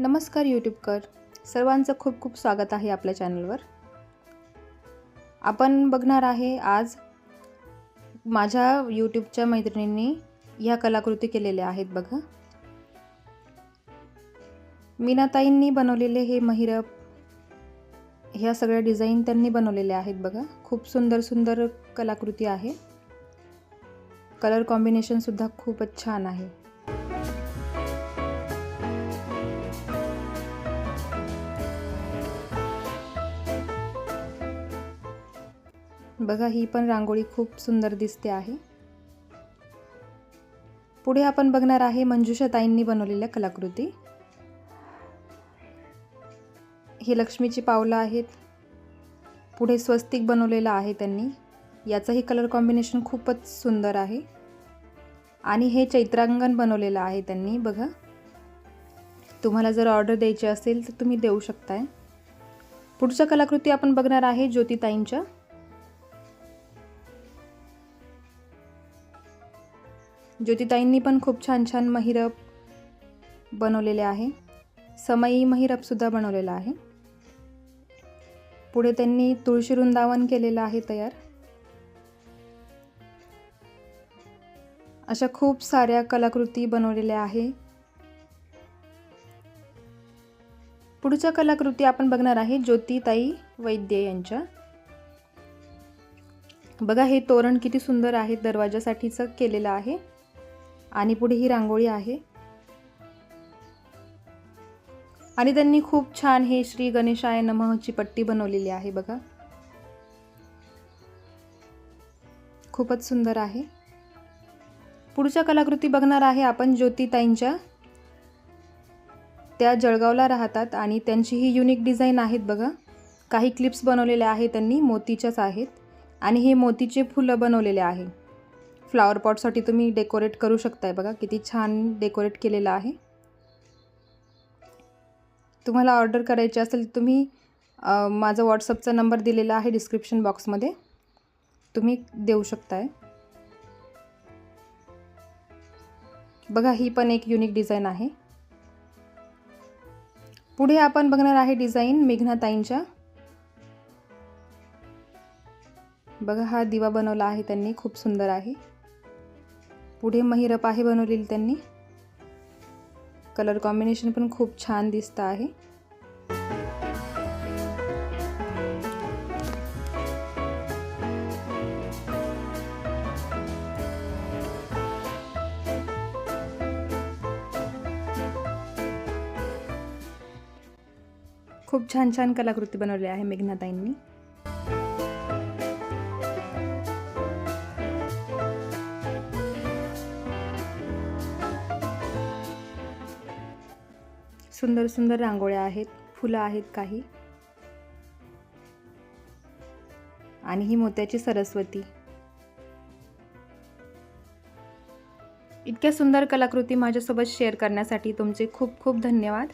नमस्कार यूट्यूबकर. सर्वांचं खूप खूप स्वागत आहे आपल्या चॅनलवर. आपण बघणार आहे आज माझ्या यूट्यूबच्या मैत्रिणींनी ह्या कलाकृती केलेल्या आहेत बघा. मीनाताईंनी बनवलेले हे महिरप ह्या सगळ्या डिझाईन त्यांनी बनवलेल्या आहेत बघा. खूप सुंदर सुंदर कलाकृती आहे. कलर कॉम्बिनेशनसुद्धा खूपच छान आहे. बघा ही पण रांगोळी खूप सुंदर दिसते आहे. पुढे आपण बघणार आहे मंजुषाताईंनी बनवलेल्या कलाकृती. ही लक्ष्मीची पावलं आहेत. पुढे स्वस्तिक बनवलेलं आहे त्यांनी. याचंही कलर कॉम्बिनेशन खूपच सुंदर आहे. आणि हे चैत्रांगण बनवलेलं आहे त्यांनी बघा. तुम्हाला जर ऑर्डर द्यायची असेल तर तुम्ही देऊ शकताय. पुढच्या कलाकृती आपण बघणार आहे ज्योतिताईंच्या. ज्योतिताईंनी पण खूप छान छान महिरप बनवलेले आहे. समई महिरपसुद्धा बनवलेला आहे. पुढे त्यांनी तुळशी वृंदावन केलेलं आहे तयार. अशा खूप साऱ्या कलाकृती बनवलेल्या आहे. पुढच्या कलाकृती आपण बघणार आहे ज्योतिताई वैद्य यांच्या. बघा हे तोरण किती सुंदर आहे दरवाजासाठीचं केलेलं आहे. आणि पुढे ही रांगोळी आहे. आणि त्यांनी खूप छान हे श्री गणेशाय नमःची पट्टी बनवलेली आहे बघा. खूपच सुंदर आहे. पुढच्या कलाकृती बघणार आहे आपण ज्योतिताईंच्या. त्या जळगावला राहतात आणि त्यांची ही युनिक डिझाईन आहेत बघा. काही क्लिप्स बनवलेल्या आहेत त्यांनी मोतीच्याच आहेत. आणि हे मोतीचे फुलं बनवलेले आहे. फ्लावर पॉटसाठी तुम्ही डेकोरेट करू शकताय बघा किती छान डेकोरेट केलेलं आहे. तुम्हाला ऑर्डर करायची असेल तर तुम्ही माझा व्हॉट्सअपचा नंबर दिलेला आहे डिस्क्रिप्शन बॉक्समध्ये. तुम्ही देऊ शकताय. बघा ही पण एक युनिक डिझाईन आहे. पुढे आपण बघणार आहे डिझाईन मेघनाताईंच्या बघा हा दिवा बनवला आहे त्यांनी खूप सुंदर आहे. पुढे महिरप आहे बनवलेली त्यांनी. कलर कॉम्बिनेशन पण खूप छान दिसतं आहे. खूप छान छान कलाकृती बनवली आहे मेघनाताईंनी. सुंदर सुंदर रांगोळ्या आहेत फुलं आहेत काही. आणि ही मोत्याची सरस्वती. इतक्या सुंदर कलाकृती माझ्यासोबत शेअर करण्यासाठी तुमचे खूप खूप धन्यवाद.